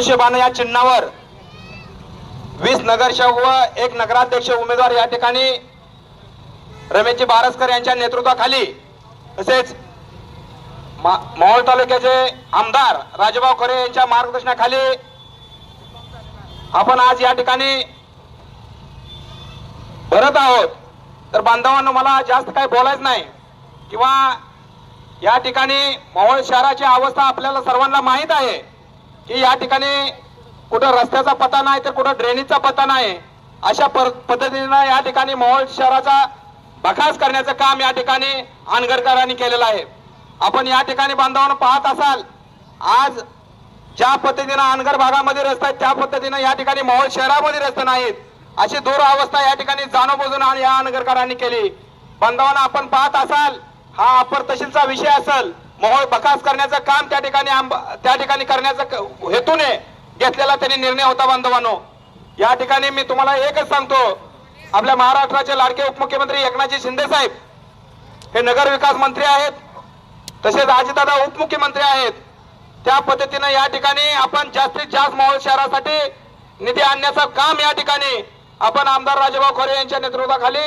धनुष्यबाण या चिन्हावर वीस नगरसेवक व एक नगराध्यक्ष उमेदवार या ठिकाणी रमेशजी बारसकर यांच्या नेतृत्वाखाली तसेच मा- तालुक्याचे आमदार राजभाऊ खरे यांच्या मार्गदर्शनाखाली आपण आज या ठिकाणी भरत आहोत. तर बांधवांना मला जास्त काही बोलायचं नाही. किंवा या ठिकाणी मावळ शहराची अवस्था आपल्याला सर्वांना माहीत आहे. की या ठिकाणी कुठं रस्त्याचा पत्ता नाही तर कुठं ड्रेनेजचा पत्ता नाही अशा पद्धतीनं या ठिकाणी मोहोळ शहराचा बखास करण्याचं काम या ठिकाणी आनगरकरांनी केलेलं आहे. आपण या ठिकाणी बांधवांना पाहत असाल आज ज्या पद्धतीनं अनगर भागामध्ये रस्ते आहेत त्या पद्धतीनं या ठिकाणी मोहोळ शहरामध्ये रस्ते नाहीत अशी दूर अवस्था या ठिकाणी जाणून आणि या अनगरकरांनी केली. बांधवांना आपण पाहत असाल हा अपर तहसीलचा विषय असेल मोहोळ बकास करण्याचं काम त्या ठिकाणी आंब- त्या ठिकाणी करण्याचा हेतूने घेतलेला त्यांनी निर्णय होता बांधवांनो. या ठिकाणी मी तुम्हाला एकच सांगतो. आपल्या महाराष्ट्राचे लाडके उपमुख्यमंत्री एकनाथजी शिंदे साहेब हे नगर विकास मंत्री आहेत. तसेच आजीदादा उपमुख्यमंत्री आहेत. त्या पद्धतीनं या ठिकाणी आपण जास्तीत जास्त मोहोळ शहरासाठी निधी आणण्याचं काम या ठिकाणी आपण आमदार राजेभाऊ खोरे यांच्या नेतृत्वाखाली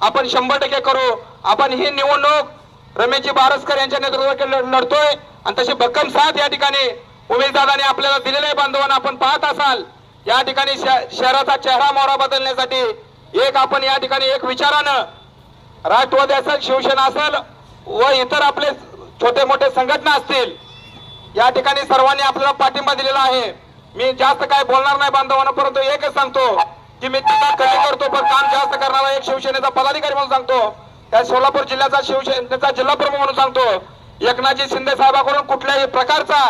आपण शंभर टक्के करू. आपण ही निवडणूक रमेशजी बारसकर यांच्या नेतृत्वाखाली लढतोय. आणि तशी भक्कम साथ या ठिकाणी उमेददाराने आपल्याला दिलेले बांधवांना. आपण पाहत असाल या ठिकाणी शहराचा चेहरा मोहरा बदलण्यासाठी एक आपण या ठिकाणी एक विचारानं राष्ट्रवादी असेल शिवसेना असेल व इतर आपले छोटे मोठे संघटना असतील या ठिकाणी सर्वांनी आपल्याला पाठिंबा दिलेला आहे. मी जास्त काय बोलणार नाही बांधवांना परंतु एकच सांगतो की मी कमी करतो पण काम जास्त करणारा एक शिवसेनेचा पदाधिकारी म्हणून सांगतो त्या सोलापूर जिल्ह्याचा शिवसेनेचा जिल्हा प्रमुख म्हणून सांगतो एकनाथजी शिंदे साहेबांकडून कुठल्याही प्रकारचा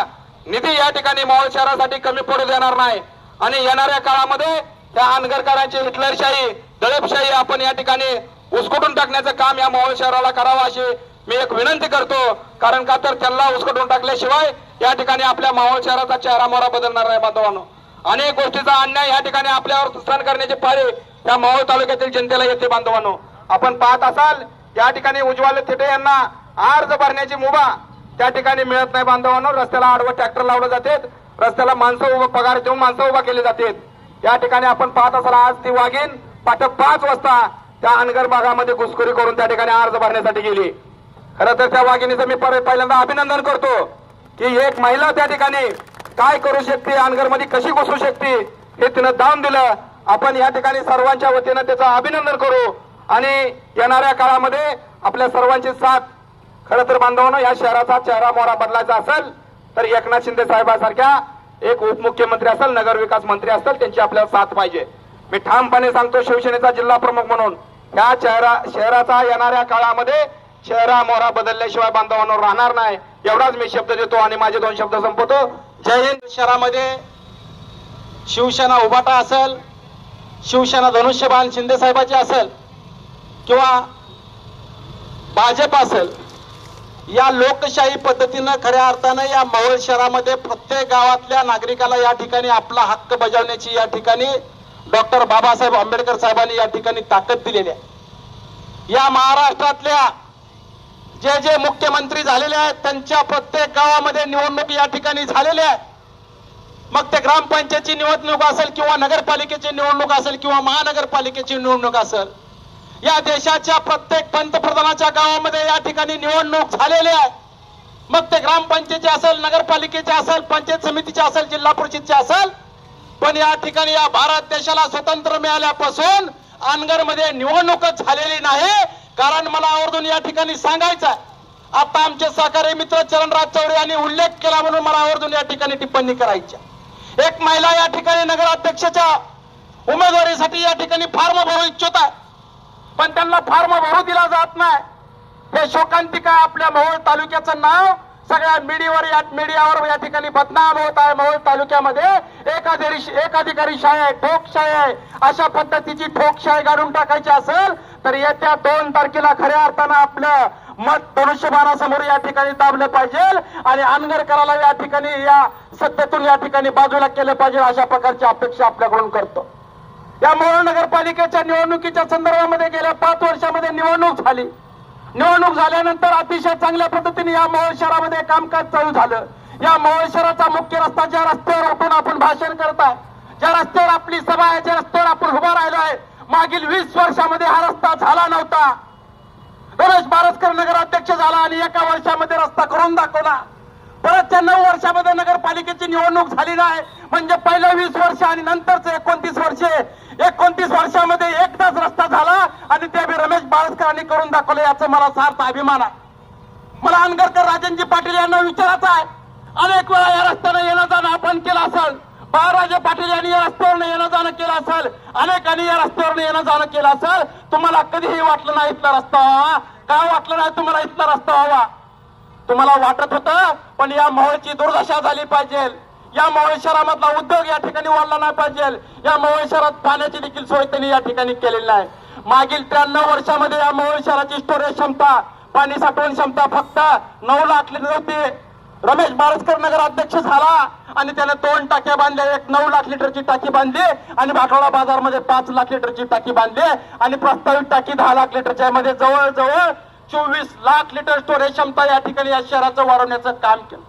निधी या ठिकाणी मोहोळ शहरासाठी कमी पडू देणार नाही. आणि येणाऱ्या काळामध्ये त्या अनगरकरांची हिटलरशाही दळपशाही आपण या ठिकाणी उसकटून टाकण्याचं काम या मोहोळ शहराला करावं अशी मी एक विनंती करतो. कारण का तर त्यांना उसकटून टाकल्याशिवाय या ठिकाणी आपल्या मावळ शहराचा चेहरा मोहरा बदलणार नाही बांधवांनो. अनेक गोष्टीचा अन्याय या ठिकाणी आपल्यावर सहन करण्याची पाळी त्या मावळ तालुक्यातील जनतेला येते बांधवांनो. आपण पाहत असाल त्या ठिकाणी उज्ज्वल थिटे यांना अर्ज भरण्याची मुभा त्या ठिकाणी मिळत नाही बांधवांना. रस्त्याला आडवं ट्रॅक्टर लावलं जाते रस्त्याला माणसं उभं पगार देऊन माणसं उभा केली जाते या ठिकाणी आपण पाहत असाल आज ती वाघीन पाठक पाच वाजता त्या अनगर भागामध्ये घुसखोरी करून त्या ठिकाणी अर्ज भरण्यासाठी गेली. खरं तर त्या वाघिणीचं मी परत पहिल्यांदा अभिनंदन करतो की एक महिला त्या ठिकाणी काय करू शकते अनगरमध्ये कशी घुसू शकते हे तिनं दान दिलं. आपण या ठिकाणी सर्वांच्या वतीनं त्याचं अभिनंदन करू. आणि येणाऱ्या काळामध्ये आपल्या सर्वांची साथ. खरं तर बांधवानं या शहराचा चेहरा मोहरा बदलायचा असेल तर एकनाथ शिंदे साहेबांसारख्या एक उपमुख्यमंत्री असेल नगर विकास मंत्री असेल त्यांची आपल्याला साथ पाहिजे. मी ठामपणे सांगतो शिवसेनेचा जिल्हा प्रमुख म्हणून ह्या चेहरा शहराचा येणाऱ्या काळामध्ये चेहरा मोहरा बदलल्याशिवाय बांधवांवर राहणार नाही. एवढाच मी शब्द देतो आणि माझे दोन शब्द संपवतो. जय हिंद शहरामध्ये. शिवसेना उभाटा असेल शिवसेना धनुष्यबाण शिंदे साहेबाची असेल किंवा भाजप असेल या लोकशाही पद्धतीनं खऱ्या अर्थानं या मावळ शहरामध्ये प्रत्येक गावातल्या नागरिकाला या ठिकाणी आपला हक्क बजावण्याची या ठिकाणी डॉक्टर बाबासाहेब आंबेडकर साहेबांनी या ठिकाणी ताकद दिलेली आहे. या महाराष्ट्रातल्या जे जे मुख्यमंत्री झालेले आहेत त्यांच्या प्रत्येक गावामध्ये निवडणूक या ठिकाणी झालेल्या आहेत मग ते ग्रामपंचायतची निवडणूक असेल किंवा नगरपालिकेची निवडणूक असेल किंवा महानगरपालिकेची निवडणूक असेल या देशाच्या प्रत्येक पंतप्रधानाच्या गावामध्ये या ठिकाणी निवडणूक झालेली आहे मग ते ग्रामपंचायतीचे असेल नगरपालिकेचे असेल पंचायत समितीचे असेल जिल्हा परिषदचे असेल पण या ठिकाणी या भारत देशाला स्वतंत्र मिळाल्यापासून अनगरमध्ये निवडणूकच झालेली नाही कारण मला आवर्जून या ठिकाणी सांगायचं आहे. आता आमचे सहकारी मित्र चरणराज चौरे यांनी उल्लेख केला म्हणून मला आवर्जून या ठिकाणी टिप्पणी करायची आहे. एक महिला या ठिकाणी नगराध्यक्षाच्या उमेदवारीसाठी या ठिकाणी फॉर्म भरू इच्छित आहे पण त्यांना फॉर्म भरू दिला जात नाही. हे शोकांतिका आपल्या मोहोळ तालुक्याचं नाव सगळ्या मीडियावर या मीडियावर या ठिकाणी बदनाम होत आहे मोहोळ तालुक्यामध्ये. एक अधिकारी एक अधिकारी शाही आहे ठोकशाही आहे. अशा पद्धतीची ठोकशाही काढून टाकायची असेल तर येत्या दोन तारखेला खऱ्या अर्थानं आपलं मत धनुष्यबाणासमोर या ठिकाणी दाबलं पाहिजे आणि अनगरकराला या ठिकाणी या सत्तेतून या ठिकाणी बाजूला केलं पाहिजे अशा प्रकारची अपेक्षा आपल्याकडून करतो. या मोहोळ नगरपालिकेच्या निवडणुकीच्या संदर्भामध्ये गेल्या पाच वर्षामध्ये निवडणूक झाली. निवडणूक झाल्यानंतर अतिशय चांगल्या पद्धतीने या मोहोळ शहरामध्ये कामकाज चालू झालं. या मोहोळ शहराचा मुख्य रस्ता ज्या रस्त्यावर उठून आपण भाषण करताय ज्या रस्त्यावर आपली सभा आहे ज्या रस्त्यावर आपण उभा राहिलो आहे मागील वीस वर्षामध्ये हा रस्ता झाला नव्हता. रमेश बारसकर नगराध्यक्ष झाला आणि एका वर्षामध्ये रस्ता करून दाखवला. परतच्या नऊ वर्षामध्ये नगरपालिकेची निवडणूक झाली नाही. म्हणजे पहिलं वीस वर्ष आणि नंतरचे एकोणतीस वर्षे एकोणतीस वर्षामध्ये एकदाच रस्ता झाला आणि ते बी रमेश बाळसकरांनी करून दाखवलं याचा मला सार्थ अभिमान आहे. मला अनगरकर राजनजी पाटील यांना विचारायचं आहे. अनेक वेळा या रस्त्याने येणं जाणं आपण केलं असेल. बाळराजे पाटील यांनी या रस्त्यावरनं येणं जाणं केलं असेल. अनेकांनी या रस्त्यावरनं येणं जाणं केलं असेल. तुम्हाला कधीही वाटलं नाही इथला रस्ता व्हावा. का वाटलं नाही तुम्हाला इथला रस्ता व्हावा? तुम्हाला वाटत होतं पण या मोहळची दुर्दशा झाली पाहिजे. या मोहोळ शहरामधला उद्योग या ठिकाणी वाढला नाही पाहिजे. या मोहोळ शहरात पाण्याची देखील सोय त्यांनी या ठिकाणी केलेली नाही मागील त्र्याण्णव वर्षामध्ये या मोहोळ शहराची स्टोरेज क्षमता पाणी साठवण क्षमता फक्त नऊ लाख लिटर होती रमेश बारसकर नगर अध्यक्ष झाला आणि त्याने दोन टाक्या बांधल्या. एक नऊ लाख लिटरची टाकी बांधली आणि भाटवाडा बाजारमध्ये पाच लाख लिटरची टाकी बांधली आणि प्रस्तावित टाकी दहा लाख लिटरच्या मध्ये जवळजवळ चोवीस लाख लिटर स्टोरेज क्षमता या ठिकाणी या शहराचं वाढवण्याचं काम केलं.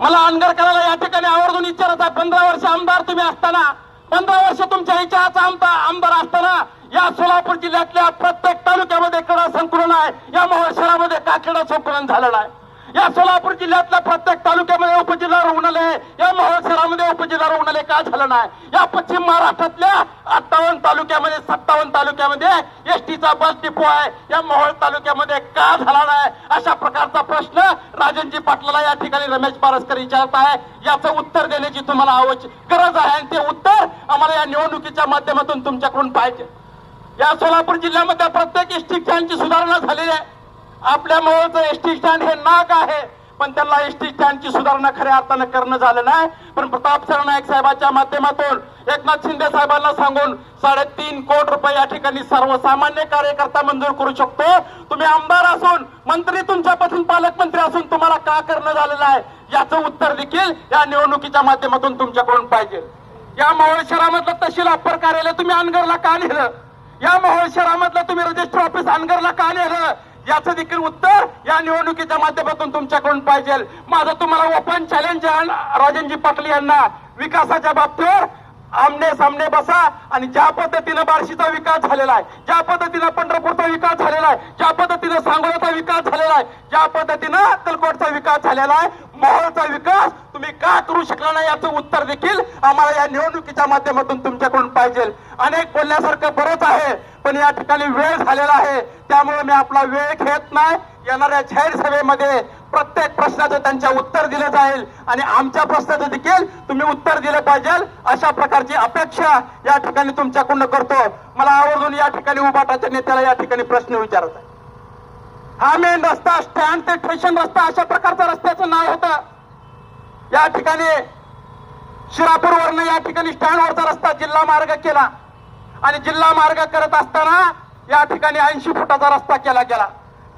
मला अनगर करायला या ठिकाणी आवर्जून विचारत आहे पंधरा वर्ष आमदार तुम्ही असताना पंधरा वर्ष तुमच्या विचाराचा आमदार आमदार असताना या सोलापूर जिल्ह्यातल्या प्रत्येक तालुक्यामध्ये क्रीडा संकुलन आहे या मोहोळ शहरामध्ये का क्रीडा संकुलन झालेलं आहे या सोलापूर जिल्ह्यातल्या प्रत्येक तालुक्यामध्ये उपजिल्हा रुग्णालय या मोहोळ शहरामध्ये उपजिल्हा रुग्णालय का झालं नाही? या पश्चिम महाराष्ट्रातल्या अठ्ठावन्न तालुक्यामध्ये सत्तावन्न तालुक्यामध्ये एसटीचा बस डिपो आहे. या मोहोळ तालुक्यामध्ये का झाला नाही? अशा प्रकारचा प्रश्न राजनजी पाटलाला या ठिकाणी रमेश पारसकर विचारत आहे. याचं उत्तर देण्याची तुम्हाला आवश्यक गरज आहे. आणि ते उत्तर आम्हाला या निवडणुकीच्या माध्यमातून तुमच्याकडून पाहिजे. या सोलापूर जिल्ह्यामध्ये प्रत्येक एसटी सुधारणा झालेली आहे. आपल्या एस टी स्टँड हे नाक आहे. पण त्यांना एसटी स्टँडची सुधारणा खऱ्या अर्थानं करणं झालं नाही. पण प्रताप सरनाईक साहेबांच्या माध्यमातून एकनाथ शिंदे साहेबांना सांगून साडेतीन कोटी रुपये या ठिकाणी सर्वसामान्य कार्यकर्ता मंजूर करू शकतो. तुम्ही आमदार असून मंत्री तुमच्यापासून पालकमंत्री असून तुम्हाला का करणं झालेलं आहे? याचं उत्तर देखील या निवडणुकीच्या माध्यमातून तुमच्याकडून पाहिजे. या मोहोळ शहरामधलं तहसील अप्पर कार्यालय तुम्ही अनगरला का नेलं? या मोहोळ शहरामधलं तुम्ही रजिस्टर ऑफिस अनगरला का नेलं? याचं देखील उत्तर या निवडणुकीच्या माध्यमातून तुमच्याकडून पाहिजे. माझं तुम्हाला ओपन चॅलेंज आहे राजनजी पाटील यांना. विकासाच्या बाबतीवर आमने सामने बसा आणि ज्या पद्धतीनं बार्शीचा विकास झालेला आहे ज्या पद्धतीनं पंढरपूरचा विकास झालेला आहे ज्या पद्धतीनं सांगोल्याचा विकास झालेला आहे ज्या पद्धतीनं अक्कलकोटचा विकास झालेला आहे मोहोळचा विकास तुम्ही का करू शकला नाही याचं उत्तर देखील आम्हाला या निवडणुकीच्या माध्यमातून तुमच्याकडून पाहिजे. अनेक बोलण्यासारखं बरंच आहे. पण या ठिकाणी वेळ झालेला आहे. त्यामुळे मी आपला वेळ घेत नाही. येणाऱ्या जाहीर सभेमध्ये प्रत्येक प्रश्नाचं त्यांच्या उत्तर दिलं जाईल आणि आमच्या प्रश्नाचं देखील तुम्ही उत्तर दिलं पाहिजे अशा प्रकारची अपेक्षा या ठिकाणी तुमच्याकडून करतो. मला आवर्जून या ठिकाणी उभाटाच्या नेत्याला या ठिकाणी प्रश्न विचारत आहे. हा मेन रस्ता स्टँड ते स्टेशन रस्ता अशा प्रकारचा रस्त्याचं नाव होतं. या ठिकाणी शिरापूरवरनं या ठिकाणी स्टँडवरचा रस्ता जिल्हा मार्ग केला. आणि जिल्हा मार्ग करत असताना या ठिकाणी ऐंशी फुटाचा रस्ता केला गेला.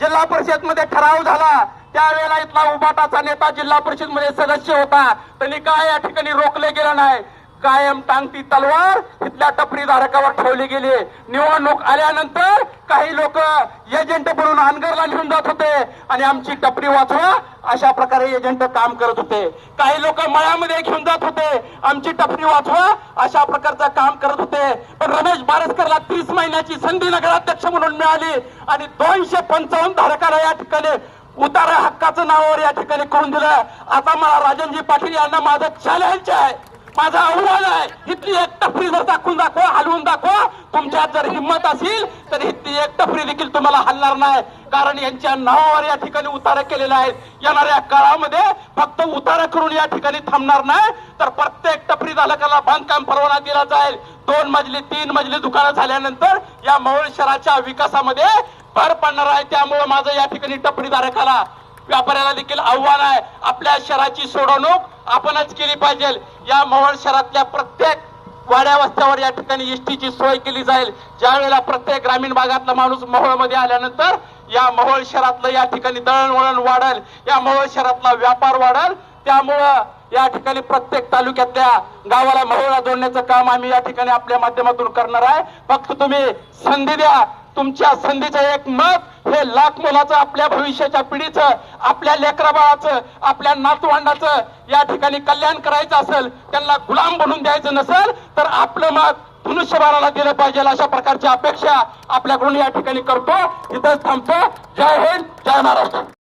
जिल्हा परिषदमध्ये ठराव झाला. त्यावेळेला इथला उबाटाचा नेता जिल्हा परिषदमध्ये सदस्य होता. त्यांनी काय या ठिकाणी रोखले गेलं नाही? कायम टांगती तलवार इथल्या टपरी धारकावर ठेवली गेली. निवडणूक आल्यानंतर काही लोक एजंट बनून अनगरला लिहून जात होते. आणि आमची टपरी वाचवा अशा प्रकारे एजंट काम करत होते. काही लोक मळ्यामध्ये घेऊन जात होते. आमची टपरी वाचवा अशा प्रकारचं काम करत होते. पण रमेश बारसकरला तीस महिन्याची संधी नगराध्यक्ष म्हणून मिळाली. आणि दोनशे पंचावन्न धारकाला या ठिकाणी उतारा हक्काचं नावावर या ठिकाणी करून दिलं. आता मला राजनजी पाटील यांना माझं चॅलेंज आहे. माझा आव्हान आहे. इथली एक टपरी जर दाखवून दाखवा हलवून दाखवा. तुमच्यात जर हिंमत असेल तर इथली एक टपरी देखील तुम्हाला हलणार नाही. कारण यांच्या नावावर या ठिकाणी उतारा केलेल्या आहेत. येणाऱ्या काळामध्ये फक्त उतारा करून या ठिकाणी थांबणार नाही. तर प्रत्येक टपरी चालकाला बांधकाम परवाना दिला जाईल. दोन मजली तीन मजली दुकानं झाल्यानंतर या मौळ शहराच्या विकासामध्ये भर पडणार आहे. त्यामुळे माझं या ठिकाणी टपरी धारकाला व्यापाऱ्याला देखील आव्हान आहे. आपल्या शहराची सोडवणूक आपणच केली पाहिजे. या मोहोळ शहरातल्या प्रत्येक वाड्या वस्त्यावर या ठिकाणी एसटीची सोय केली जाईल. ज्यावेळेला प्रत्येक ग्रामीण भागातला माणूस मोहोळमध्ये आल्यानंतर या मोहोळ शहरातलं या ठिकाणी दळणवळण वाढेल या मोहोळ शहरातला व्यापार वाढेल. त्यामुळं या ठिकाणी प्रत्येक तालुक्यातल्या गावाला मोहळा जोडण्याचं काम आम्ही या ठिकाणी आपल्या माध्यमातून करणार आहे. फक्त तुम्ही संधी द्या. तुमच्या संधीचं एक मत हे लाख मुलाचं आपल्या भविष्याच्या पिढीचं आपल्या लेकराबाळाचं आपल्या नातवंडाचं या ठिकाणी कल्याण करायचं असेल त्यांना गुलाम बनून द्यायचं नसेल तर आपलं मत मनुष्यबळाला दिलं पाहिजे अशा प्रकारची अपेक्षा आपल्याकडून या ठिकाणी करतो. इथंच थांबतो. जय हिंद जय महाराष्ट्र.